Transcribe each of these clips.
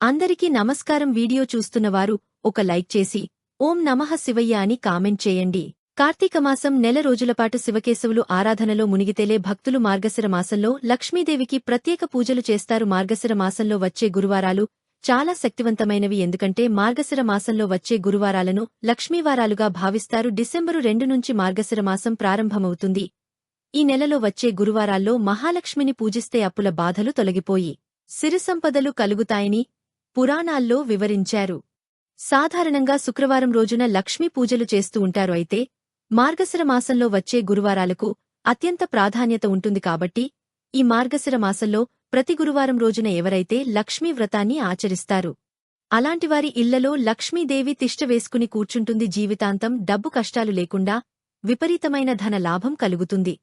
అందరికీ నమస్కారం. వీడియో చూస్తున్నవారు ఒక లైక్ చేసి ఓం నమః శివయ్య అని కామెంట్ చేయండి. కార్తీకమాసం నెల రోజులపాటు శివకేశవులు ఆరాధనలో మునిగితేలే భక్తులు మార్గశిర మాసంలో లక్ష్మీదేవికి ప్రత్యేక పూజలు చేస్తారు. మార్గశిర మాసంలో వచ్చే గురువారాలు చాలా శక్తివంతమైనవి. ఎందుకంటే మార్గశిర మాసంలో వచ్చే గురువారాలను లక్ష్మీవారాలుగా భావిస్తారు. డిసెంబరు రెండు నుంచి మార్గశిర మాసం ప్రారంభమవుతుంది. ఈ నెలలో వచ్చే గురువారాల్లో మహాలక్ష్మిని పూజిస్తే అప్పుల బాధలు తొలగిపోయి సిరిసంపదలు కలుగుతాయని పురాణాల్లో వివరించారు. సాధారణంగా శుక్రవారం రోజున లక్ష్మీ పూజలు చేస్తూ ఉంటారు అయితే మార్గశిర మాసంలో వచ్చే గురువారాలకు అత్యంత ప్రాధాన్యత ఉంటుంది కాబట్టి ఈ మార్గశిర మాసంలో ప్రతి గురువారం రోజున ఎవరైతే లక్ష్మీ వ్రతాన్ని ఆచరిస్తారు అలాంటివారి ఇళ్ళలో లక్ష్మీదేవి తిష్ట వేసుకుని కూర్చుంటుంది జీవితాంతం డబ్బు కష్టాలు లేకుండా విపరీతమైన ధన లాభం కలుగుతుంది.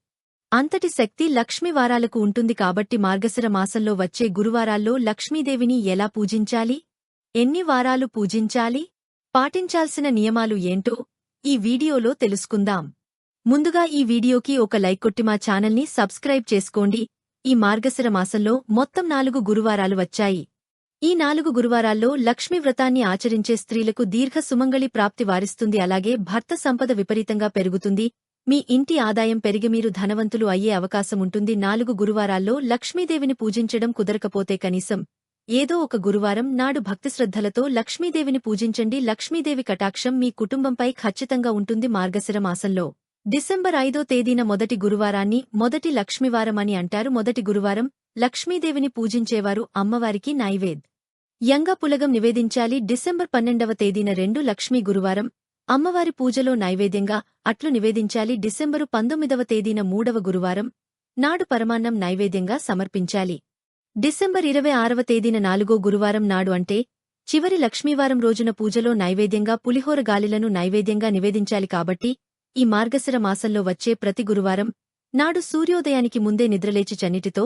అంతటి శక్తి లక్ష్మీవారాలకు ఉంటుంది కాబట్టి మార్గశిర మాసంలో వచ్చే గురువారాల్లో లక్ష్మీదేవిని ఎలా పూజించాలి? ఎన్ని వారాలు పూజించాలి? పాటించాల్సిన నియమాలు ఏంటో ఈ వీడియోలో తెలుసుకుందాం. ముందుగా ఈ వీడియోకి ఒక లైక్ కొట్టి మా ఛానల్ని సబ్స్క్రైబ్ చేసుకోండి. ఈ మార్గశిర మాసంలో మొత్తం నాలుగు గురువారాలు వచ్చాయి. ఈ నాలుగు గురువారాల్లో లక్ష్మీ వ్రతాన్ని ఆచరించే స్త్రీలకు దీర్ఘ సుమంగళి ప్రాప్తి వారిస్తుంది. అలాగే భర్త సంపద విపరీతంగా పెరుగుతుంది. మీ ఇంటి ఆదాయం పెరిగి మీరు ధనవంతులు అయ్యే అవకాశం ఉంటుంది. నాలుగు గురువారాల్లో లక్ష్మీదేవిని పూజించడం కుదరకపోతే కనీసం ఏదో ఒక గురువారం నాడు భక్తిశ్రద్ధలతో లక్ష్మీదేవిని పూజించండి. లక్ష్మీదేవి కటాక్షం మీ కుటుంబంపై ఖచ్చితంగా ఉంటుంది. మార్గశిర మాసంలో డిసెంబర్ ఐదో తేదీన మొదటి గురువారాన్ని మొదటి లక్ష్మీవారం అని అంటారు. మొదటి గురువారం లక్ష్మీదేవిని పూజించేవారు అమ్మవారికి నైవేద్ యంగా పులగం నివేదించాలి. డిసెంబర్ పన్నెండవ తేదీన రెండు లక్ష్మీ గురువారం అమ్మవారి పూజలో నైవేద్యంగా అట్లు నివేదించాలి. డిసెంబరు పంతొమ్మిదవ తేదీన మూడవ గురువారం నాడు పరమాన్నం నైవేద్యంగా సమర్పించాలి. డిసెంబర్ ఇరవై ఆరవ తేదీన నాలుగో గురువారం నాడు అంటే చివరి లక్ష్మీవారం రోజున పూజలో నైవేద్యంగా పులిహోర గాలిలను నైవేద్యంగా నివేదించాలి కాబట్టి ఈ మార్గశిర మాసంలో వచ్చే ప్రతి గురువారం నాడు సూర్యోదయానికి ముందే నిద్రలేచి చన్నిటితో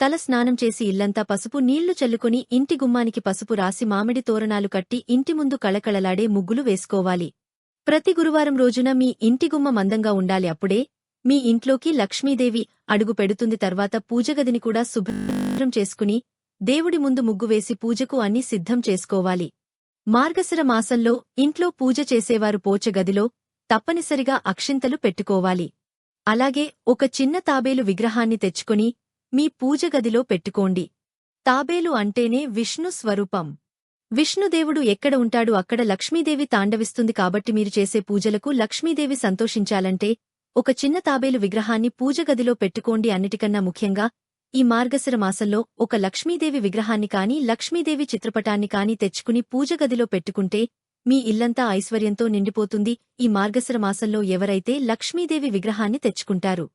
తల స్నానం చేసి ఇల్లంతా పసుపు నీళ్ళు చల్లుకుని ఇంటి గుమ్మానికి పసుపు రాసి మామిడి తోరణాలు కట్టి ఇంటి ముందు కళకళలాడే ముగ్గులు వేసుకోవాలి. ప్రతి గురువారం రోజున మీ ఇంటి గుమ్మ మందంగా ఉండాలి అప్పుడే మీ ఇంట్లోకి లక్ష్మీదేవి అడుగు పెడుతుంది. తర్వాత పూజగదిని కూడా శుభ్రం చేసుకుని దేవుడి ముందు ముగ్గు వేసి పూజకు అన్ని సిద్ధం చేసుకోవాలి. మార్గశిర మాసంలో ఇంట్లో పూజ చేసేవారు పోచగదిలో తప్పనిసరిగా అక్షింతలు పెట్టుకోవాలి. అలాగే ఒక చిన్న తాబేలు విగ్రహాన్ని తెచ్చుకొని మీ పూజగదిలో పెట్టుకోండి. తాబేలు అంటేనే విష్ణు స్వరూపం. విష్ణుదేవుడు ఎక్కడ ఉంటాడు అక్కడ లక్ష్మీదేవి తాండవిస్తుంది కాబట్టి మీరు చేసే పూజలకు లక్ష్మీదేవి సంతోషించాలంటే ఒక చిన్న తాబేలు విగ్రహాన్ని పూజగదిలో పెట్టుకోండి అన్నిటికన్నా ముఖ్యంగా ఈ మార్గశిర మాసంలో ఒక లక్ష్మీదేవి విగ్రహాన్ని కాని లక్ష్మీదేవి చిత్రపటాన్ని కాని తెచ్చుకుని పూజగదిలో పెట్టుకుంటే మీ ఇల్లంతా ఐశ్వర్యంతో నిండిపోతుంది. ఈ మార్గశిర మాసంలో ఎవరైతే లక్ష్మీదేవి విగ్రహాన్ని తెచ్చుకుంటారు?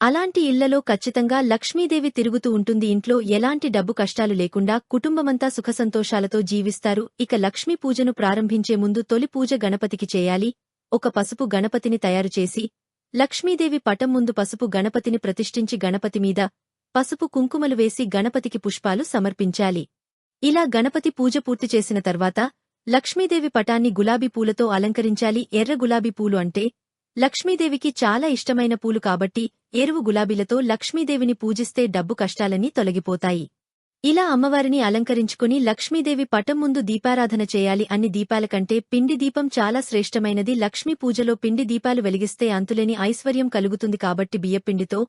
అలాంటి ఇళ్ళలో ఖచ్చితంగా లక్ష్మీదేవి తిరుగుతూ ఉంటుంది. ఇంట్లో ఎలాంటి డబ్బు కష్టాలు లేకుండా కుటుంబమంతా సుఖసంతోషాలతో జీవిస్తారు. ఇక లక్ష్మీ పూజను ప్రారంభించే ముందు తొలి పూజ గణపతికి చేయాలి. ఒక పసుపు గణపతిని తయారుచేసి లక్ష్మీదేవి పటం ముందు పసుపు గణపతిని ప్రతిష్ఠించి గణపతి మీద పసుపు కుంకుమలు వేసి గణపతికి పుష్పాలు సమర్పించాలి. ఇలా గణపతి పూజ పూర్తి చేసిన తర్వాత లక్ష్మీదేవి పటాన్ని గులాబీ పూలతో అలంకరించాలి. ఎర్ర గులాబీ పూలు అంటే లక్ష్మీదేవికి చాలా ఇష్టమైన పూలు కాబట్టి ఎరువు గులాబీలతో లక్ష్మీదేవిని పూజిస్తే డబ్బు కష్టాలన్నీ తొలగిపోతాయి. ఇలా అమ్మవారిని అలంకరించుకుని లక్ష్మీదేవి పటం ముందు దీపారాధన చేయాలి అన్ని దీపాల కంటే పిండి దీపం చాలా శ్రేష్టమైనది. లక్ష్మీ పూజలో పిండి దీపాలు వెలిగిస్తే అంతులేని ఐశ్వర్యం కలుగుతుంది కాబట్టి బియ్యపిండితో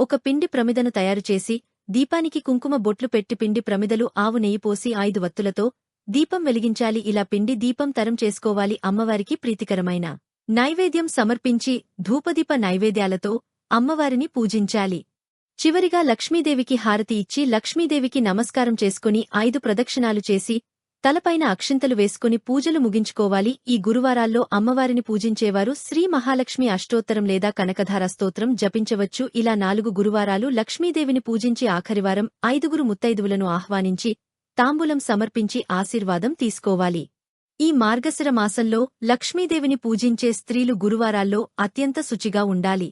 ఒక పిండి ప్రమిదను తయారుచేసి దీపానికి కుంకుమ బొట్లు పెట్టి పిండి ప్రమిదలు ఆవు నెయ్యి పోసి ఐదు వత్తులతో దీపం వెలిగించాలి. ఇలా పిండి దీపం తరం చేసుకోవాలి అమ్మవారికి ప్రీతికరమైన నైవేద్యం సమర్పించి ధూపదీప నైవేద్యాలతో అమ్మవారిని పూజించాలి. చివరిగా లక్ష్మీదేవికి హారతి ఇచ్చి లక్ష్మీదేవికి నమస్కారం చేసుకుని ఐదు ప్రదక్షిణాలు చేసి తలపైన అక్షింతలు వేసుకుని పూజలు ముగించుకోవాలి. ఈ గురువారాల్లో అమ్మవారిని పూజించేవారు శ్రీ మహాలక్ష్మి అష్టోత్తరం లేదా కనకధార స్తోత్రం జపించవచ్చు. ఇలా నాలుగు గురువారాలు లక్ష్మీదేవిని పూజించి ఆఖరివారం ఐదుగురు ముత్తైదువులను ఆహ్వానించి తాంబూలం సమర్పించి ఆశీర్వాదం తీసుకోవాలి. ఈ మార్గశిర మాసంలో లక్ష్మీదేవిని పూజించే స్త్రీలు గురువారాల్లో అత్యంత శుచిగా ఉండాలి.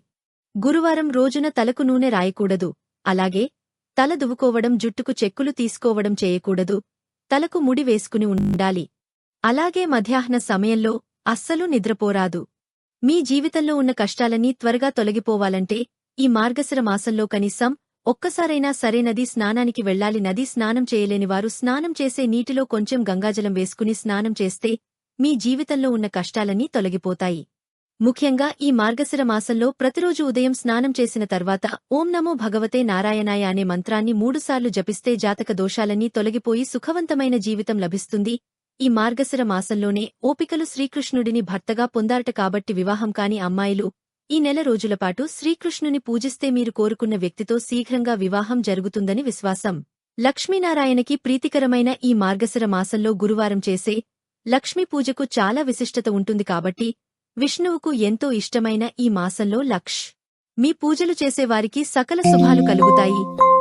గురువారం రోజున తలకు నూనె రాయకూడదు. అలాగే తల దువ్వుకోవడం జుట్టుకు చెక్కులు తీసుకోవడం చేయకూడదు. తలకు ముడి వేసుకుని ఉండాలి. అలాగే మధ్యాహ్న సమయంలో అస్సలు నిద్రపోరాదు. మీ జీవితంలో ఉన్న కష్టాలన్నీ త్వరగా తొలగిపోవాలంటే ఈ మార్గశిర మాసంలో కనీసం ఒక్కసారైనా సరే నదీ స్నానానికి వెళ్ళాలి. నదీ స్నానం చేయలేనివారు స్నానం చేసే నీటిలో కొంచెం గంగాజలం వేసుకుని స్నానం చేస్తే మీ జీవితంలో ఉన్న కష్టాలన్నీ తొలగిపోతాయి. ముఖ్యంగా ఈ మార్గశిర మాసంలో ప్రతిరోజు ఉదయం స్నానం చేసిన తర్వాత ఓం నమో భగవతే నారాయణాయ అనే మంత్రాన్ని మూడుసార్లు జపిస్తే జాతక దోషాలన్నీ తొలగిపోయి సుఖవంతమైన జీవితం లభిస్తుంది. ఈ మార్గశిర మాసంలోనే ఓపికలు శ్రీకృష్ణుడిని భర్తగా పొందారట కాబట్టి వివాహం కాని అమ్మాయిలు ఈ నెల రోజులపాటు శ్రీకృష్ణుని పూజిస్తే మీరు కోరుకున్న వ్యక్తితో శీఘ్రంగా వివాహం జరుగుతుందని విశ్వాసం. లక్ష్మీనారాయణకి ప్రీతికరమైన ఈ మార్గశిర మాసంలో గురువారం చేసే లక్ష్మీ పూజకు చాలా విశిష్టత ఉంటుంది కాబట్టి విష్ణువుకు ఎంతో ఇష్టమైన ఈ మాసంలో లక్ష్. మీ పూజలు చేసేవారికి సకల శుభాలు కలుగుతాయి.